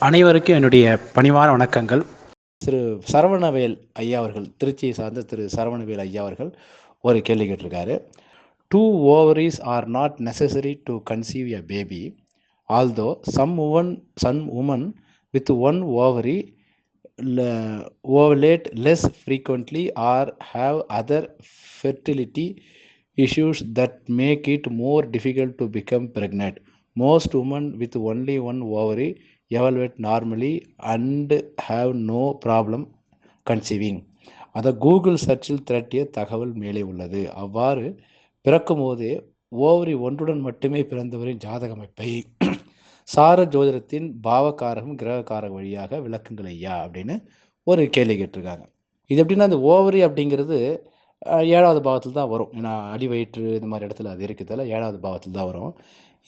அனைவருக்கும் என்னுடைய பணிவான வணக்கங்கள் திரு சரவணவேல் ஐயா அவர்கள் திருச்சியை சார்ந்த திரு சரவணவேல் ஐயா அவர்கள் ஒரு கேள்வி கேட்டிருக்காரு two ovaries are not necessary to conceive a baby although some women some women with one ovary ovulate less frequently or have other fertility issues that make it more difficult to become pregnant. Most women with only one ovary ovulate normally and have no problem conceiving அதை Google சர்ச்சில் திரட்டிய தகவல் மேலே உள்ளது. அவ்வாறு பிறக்கும் போதே ovary ஒன்றுடன் மட்டுமே பிறந்தவரின் ஜாதக அமைப்பை சார ஜோதிடத்தின் பாவகாரகம் கிரகக்காரக வழியாக விளக்குங்கள் ஐயா அப்படின்னு ஒரு கேள்வி கேட்டிருக்காங்க. இது எப்படின்னா அந்த ஓவரி அப்படிங்கிறது ஏழாவது பாவத்தில் தான் வரும். ஏன்னா அடி வயிற்று இந்த மாதிரி இடத்துல அது இருக்கிறதால ஏழாவது பாவத்தில் தான் வரும்.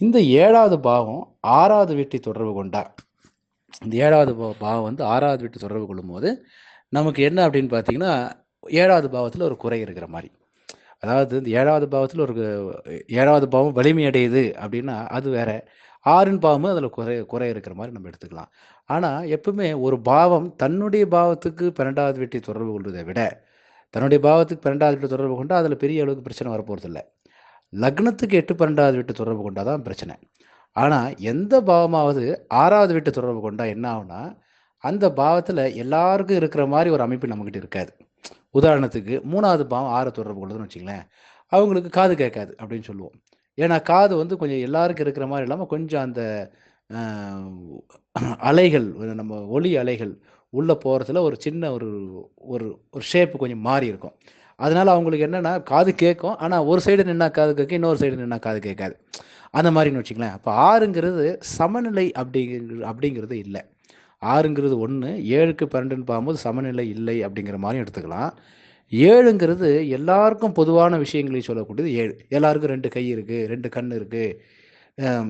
இந்த ஏழாவது பாவம் ஆறாவது வீட்டை தொடர்பு கொண்டா இந்த ஏழாவது பா- பாவம் வந்து ஆறாவது வீட்டு தொடர்பு கொள்ளும்போது நமக்கு என்ன அப்படின்னு பார்த்தீங்கன்னா ஏழாவது பாவத்தில் ஒரு குறை இருக்கிற மாதிரி. அதாவது இந்த ஏழாவது பாவத்தில் ஒரு ஏழாவது பாவம் வலிமை அடையுது அப்படின்னா அது வேற. ஆறின் பாவமும் அதில் குறை குறை இருக்கிற மாதிரி நம்ம எடுத்துக்கலாம். ஆனால் எப்பவுமே ஒரு பாவம் தன்னுடைய பாவத்துக்கு பன்னெண்டாவது வீட்டை தொடர்பு கொள்வதை விட தன்னுடைய பாவத்துக்கு பன்னெண்டாவது வீட்டு தொடர்பு கொண்டால் அதில் பெரிய அளவுக்கு பிரச்சனை வரப்போகிறது இல்லை லக்னத்துக்கு எட்டு பன்னெண்டாவது வீட்டு தொடர்பு கொண்டால் தான் பிரச்சனை. ஆனால் எந்த பாவமாவது ஆறாவது வீட்டு தொடர்பு கொண்டா என்ன ஆகும்னா அந்த பாவத்தில் எல்லாருக்கும் இருக்கிற மாதிரி ஒரு அமைப்பு நம்மக்கிட்ட இருக்காது. உதாரணத்துக்கு மூணாவது பாவம் ஆறு தொடர்பு கொள்ளுதுன்னு வச்சுங்களேன் அவங்களுக்கு காது கேட்காது அப்படின்னு சொல்லுவோம். ஏன்னா காது வந்து கொஞ்சம் எல்லாருக்கும் இருக்கிற மாதிரி இல்லாமல் கொஞ்சம் அந்த அலைகள் நம்ம ஒளி அலைகள் உள்ளே போகிறதுல ஒரு சின்ன ஒரு ஒரு ஒரு ஷேப்பு கொஞ்சம் மாறி இருக்கும். அதனால் அவங்களுக்கு என்னென்னா காது கேட்கும். ஆனால் ஒரு சைடு நின்னா காது கேட்கும் இன்னொரு சைடு நின்னா காது கேட்காது. அந்த மாதிரின்னு வச்சுங்களேன் அப்போ ஆறுங்கிறது சமநிலை அப்படிங்கிற அப்படிங்கிறது இல்லை. ஆறுங்கிறது ஒன்று ஏழுக்கு பன்னெண்டுன்னு பார்க்கும்போது சமநிலை இல்லை அப்படிங்கிற மாதிரி எடுத்துக்கலாம். ஏழுங்கிறது எல்லாருக்கும் பொதுவான விஷயங்களை சொல்லக்கூடியது ஏழு. எல்லாருக்கும் ரெண்டு கை இருக்குது ரெண்டு கண் இருக்குது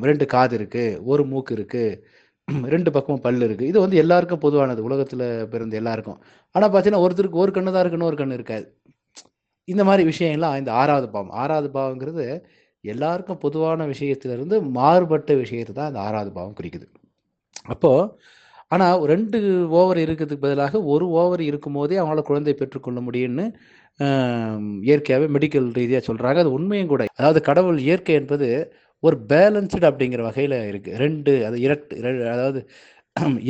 ரெண்டு காது இருக்குது ஒரு மூக்கு இருக்குது ரெண்டு பக்கமும் பல் இருக்குது இது வந்து எல்லாருக்கும் பொதுவானது உலகத்தில் பிறந்த எல்லாருக்கும். ஆனால் பார்த்தீங்கன்னா ஒருத்தருக்கு ஒரு கண்ணு தான் இருக்குன்னு ஒரு கண்ணு இருக்காது. இந்த மாதிரி விஷயங்கள்லாம் இந்த ஆறாவது பாவம். ஆறாவது பாவங்கிறது எல்லாருக்கும் பொதுவான விஷயத்திலிருந்து மாறுபட்ட விஷயத்தை தான் அந்த ஆறாவது பாவம் குறிக்குது. அப்போது ஆனால் ரெண்டு ஓவர் இருக்கிறதுக்கு பதிலாக ஒரு ஓவர் இருக்கும்போதே அவங்களால குழந்தை பெற்றுக்கொள்ள முடியும்னு இயற்கையாகவே மெடிக்கல் ரீதியாக சொல்கிறாங்க அது உண்மையும் கூட. அதாவது கடவுள் இயற்கை என்பது ஒரு பேலன்ஸ்டு அப்படிங்கிற வகையில் இருக்குது ரெண்டு அது இரட்டு அதாவது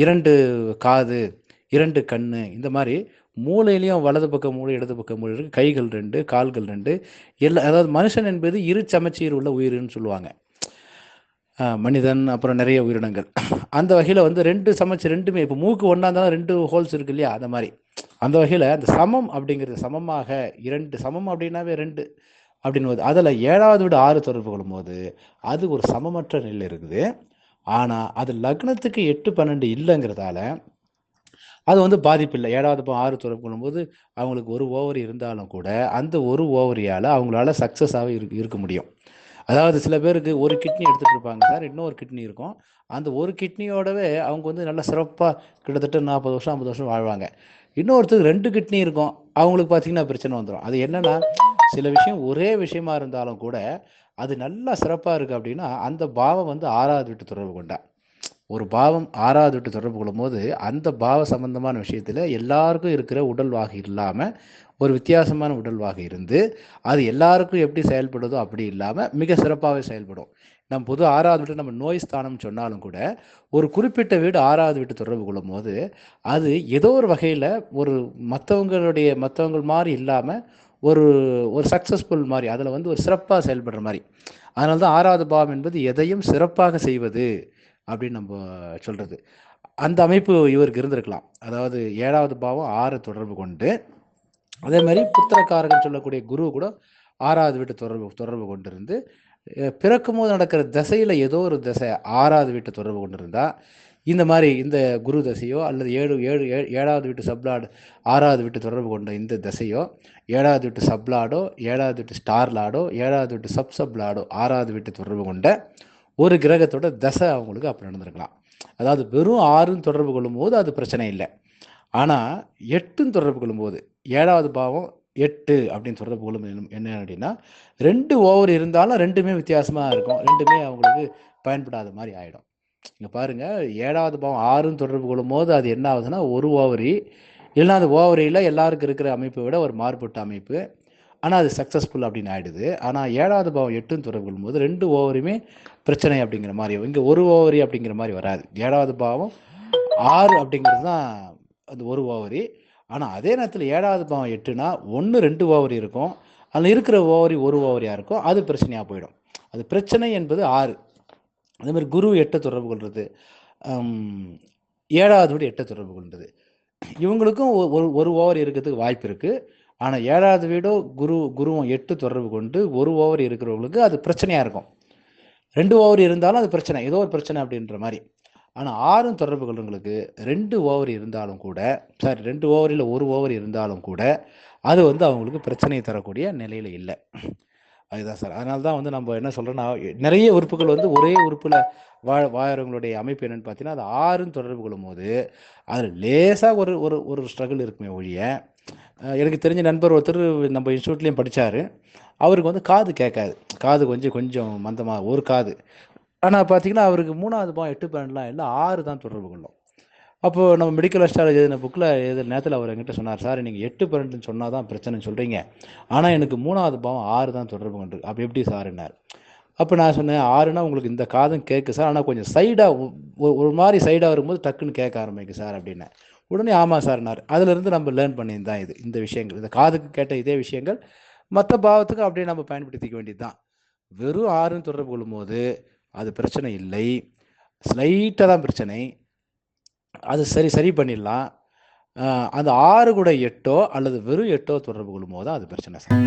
இரண்டு காது இரண்டு கண்ணு இந்த மாதிரி மூளையிலையும் வலது பக்கம் மூளை இடது பக்கம் மூளை இருக்குது கைகள் ரெண்டு கால்கள் ரெண்டு. எல்லா அதாவது மனுஷன் என்பது இரு சமச்சீர் உள்ள உயிர்னு சொல்லுவாங்க. மனிதன் அப்புறம் நிறைய உயிரினங்கள். அந்த வகையில் வந்து ரெண்டு சமைச்சு ரெண்டுமே இப்போ மூக்கு ஒன்றா இருந்தாலும் ரெண்டு ஹோல்ஸ் இருக்கு இல்லையா அந்த மாதிரி. அந்த வகையில் அந்த சமம் அப்படிங்கிறது சமமாக இரண்டு சமம் அப்படின்னாவே ரெண்டு அப்படின்னு போது அதில் ஏழாவது விட ஆறு தொடர்பு கொள்ளும்போது அது ஒரு சமமற்ற நிலை இருக்குது. ஆனால் அது லக்னத்துக்கு எட்டு பன்னெண்டு இல்லைங்கிறதால அது வந்து பாதிப்பில்லை. ஏழாவது பா- ஆறு தொடர்பு கொள்ளும்போது அவங்களுக்கு ஒரு ஓவரி இருந்தாலும் கூட அந்த ஒரு ஓவரியால் அவங்களால சக்ஸஸாகவே இரு இருக்க முடியும். அதாவது சில பேருக்கு ஒரு கிட்னி எடுத்துகிட்டு இருப்பாங்க சார் இன்னொரு கிட்னி இருக்கும். அந்த ஒரு கிட்னியோடவே அவங்க வந்து நல்லா சிறப்பாக கிட்டத்தட்ட நாற்பது வருஷம் ஐம்பது வருஷம் வாழ்வாங்க. இன்னொருத்தருக்கு ரெண்டு கிட்னி இருக்கும். அவங்களுக்கு பார்த்தீங்கன்னா பிரச்சனை வந்துடும் அது என்னன்னா சில விஷயம் ஒரே விஷயமா இருந்தாலும் கூட அது நல்லா சிறப்பாக இருக்குது அப்படின்னா அந்த பாவம் வந்து ஆறாவது வீட்டு தொடர்பு கொண்டா. ஒரு பாவம் ஆறாவது விட்டு தொடர்பு கொள்ளும்போது அந்த பாவ சம்பந்தமான விஷயத்தில் எல்லாருக்கும் இருக்கிற உடல்வாக இல்லாமல் ஒரு வித்தியாசமான உடல்வாக இருந்து அது எல்லாருக்கும் எப்படி செயல்படுதோ அப்படி இல்லாமல் மிக சிறப்பாகவே செயல்படும். நம்ம பொது ஆறாவது வீட்டு நம்ம நோய் ஸ்தானம் சொன்னாலும் கூட ஒரு குறிப்பிட்ட வீடு ஆறாவது வீட்டு தொடர்பு கொள்ளும்போது அது ஏதோ ஒரு வகையில் ஒரு மற்றவங்களுடைய மற்றவங்க மாதிரி இல்லாமல் ஒரு ஒரு சக்ஸஸ்ஃபுல் மாதிரி அதில் வந்து ஒரு சிறப்பாக செயல்படுற மாதிரி. அதனால தான் ஆறாவது பாவம் என்பது எதையும் சிறப்பாக செய்வது. அப்படின்னு நம்ம சொல்கிறது அந்த அமைப்பு இவருக்கு இருந்திருக்கலாம். அதாவது ஏழாவது பாவம் ஆறு தொடர்பு கொண்டு. அதே மாதிரி புத்திரக்காரகன் சொல்லக்கூடிய குரு கூட ஆறாவது வீட்டு தொடர்பு தொடர்பு கொண்டிருந்து பிறக்கும் போது நடக்கிற திசையில் ஏதோ ஒரு திசை ஆறாவது வீட்டு தொடர்பு கொண்டிருந்தா இந்த மாதிரி இந்த குரு தசையோ அல்லது ஏழு ஏழு ஏ- ஏழாவது வீட்டு சப்லாடு ஆறாவது வீட்டு தொடர்பு கொண்ட இந்த திசையோ ஏழாவது வீட்டு சப்லாடோ ஏழாவது வீட்டு ஸ்டார் லாடோ ஏழாவது வீட்டு சப் சப்லாடோ ஆறாவது வீட்டு தொடர்பு கொண்ட ஒரு கிரகத்தோட தசை அவங்களுக்கு அப்போ நடந்திருக்கலாம். அதாவது வெறும் ஆறுன்னு தொடர்பு கொள்ளும்போது அது பிரச்சனை இல்லை. ஆனால் எட்டுன்னு தொடர்பு கொள்ளும்போது ஏழாவது பாவம் எட்டு அப்படின்னு தொடர்பு கொள்ளும் என்ன- அப்படின்னா ரெண்டு ஓவர் இருந்தாலும் ரெண்டுமே வித்தியாசமாக இருக்கும். ரெண்டுமே அவங்களுக்கு பயன்படாத மாதிரி ஆகிடும் இங்கே பாருங்கள் ஏழாவது பாவம் ஆறுன்னு தொடர்பு கொள்ளும்போது அது என்ன ஆகுதுன்னா ஒரு ஓவரி இல்லைன்னா அது ஓவரியில் எல்லாருக்கும் இருக்கிற அமைப்பை விட ஒரு மாறுபட்ட அமைப்பு. ஆனால் அது சக்ஸஸ்ஃபுல் அப்படின்னு ஆகிடுது ஆனால் ஏழாவது பாவம் எட்டுன்னு தொடர்பு கொள்ளும்போது ரெண்டு ஓவருமே பிரச்சனை அப்படிங்கிற மாதிரி இங்கே ஒரு ஓவரி அப்படிங்கிற மாதிரி வராது. ஏழாவது பாவம் ஆறு அப்படிங்கிறது தான் அது ஒரு ஓவரி. ஆனால் அதே நேரத்தில் ஏழாவது பாவம் எட்டுனா ஒன்று ரெண்டு ஓவரி இருக்கும். அதில் இருக்கிற ஓவரி ஒரு ஓவரியாக இருக்கும். அது பிரச்சனையாக போயிடும். அது பிரச்சனை என்பது ஆறு. அதே மாதிரி குரு எட்டை தொடர்பு கொள்வது ஏழாவது வீடு எட்டை தொடர்பு கொள்வது இவங்களுக்கும் ஒ- ஒரு ஒரு ஓவர் இருக்கிறதுக்கு வாய்ப்பு இருக்குது ஆனால் ஏழாவது வீடோ குரு குருவும் எட்டு தொடர்பு கொண்டு ஒரு ஓவர் இருக்கிறவங்களுக்கு அது பிரச்சனையாக இருக்கும். ரெண்டு ஓவர் இருந்தாலும் அது பிரச்சனை ஏதோ ஒரு பிரச்சனை அப்படின்ற மாதிரி. ஆனால் ஆறும் தொடர்பு கொள்றவங்களுக்கு ரெண்டு ஓவர் இருந்தாலும் கூட சாரி ரெண்டு ஓவரில் ஒரு ஓவர் இருந்தாலும் கூட அது வந்து அவங்களுக்கு பிரச்சனையை தரக்கூடிய நிலையில் இல்லை. அதுதான் சார். அதனால தான் வந்து நம்ம என்ன சொல்கிறோன்னா நிறைய உறுப்புகள் வந்து ஒரே உறுப்பில் வாழ வாழறவங்களுடைய அமைப்பு என்னென்னு பார்த்தீங்கன்னா அது ஆறுன்னு தொடர்பு கொள்ளும்போது அதில் லேசாக ஒரு ஒரு ஒரு ஸ்ட்ரகிள் இருக்குமே ஒழிய எனக்கு தெரிஞ்ச நண்பர் ஒருத்தர் நம்ம இன்ஸ்டியூட்லேயும் படித்தார் அவருக்கு வந்து காது கேட்காது. காது கொஞ்சம் கொஞ்சம் மந்தமாக ஒரு காது. ஆனால் பார்த்தீங்கன்னா அவருக்கு மூணாவது பாவம் எட்டு பன்னெண்டுலாம் இல்லை ஆறு தான் தொடர்பு கொள்ளும் அப்போது நம்ம மெடிக்கல் அஸ்ட்ராலஜி எழுதின புக்கில் எழுதின நேரத்தில் அவர் என்கிட்ட சொன்னார் சார் நீங்கள் எட்டு பன்னெண்டுன்னு சொன்னால் தான் பிரச்சனைன்னு சொல்கிறீங்க ஆனால் எனக்கு மூணாவது பாவம் ஆறு தான் தொடர்பு கொண்டு அப்போ எப்படி சார்னார் அப்போ நான் சொன்னேன் ஆறுனா உங்களுக்கு இந்த காதும் கேட்கு சார். ஆனால் கொஞ்சம் சைடாக ஒரு மாதிரி சைடாக வரும்போது டக்குன்னு கேட்க ஆரம்பிக்கு சார் அப்படின்னேன். உடனே ஆமாம் சார்னார் அதுலேருந்து நம்ம லேர்ன் பண்ணியிருந்தான் தான் இது இந்த விஷயங்கள். இந்த காதுக்கு கேட்ட இதே விஷயங்கள் மற்ற பாவத்துக்கு அப்படியே நம்ம பயன்படுத்திக்க வேண்டியது தான் வெறும் ஆறுன்னு தொடர்பு கொள்ளும்போது அது பிரச்சனை இல்லை. ஸ்லைட்டாக தான் பிரச்சனை. அது சரி சரி பண்ணிடலாம். அந்த ஆறு கூட எட்டோ அல்லது வெறும் எட்டோ தொடர்பு கொள்ளும்போது தான் அது பிரச்சனை சார்.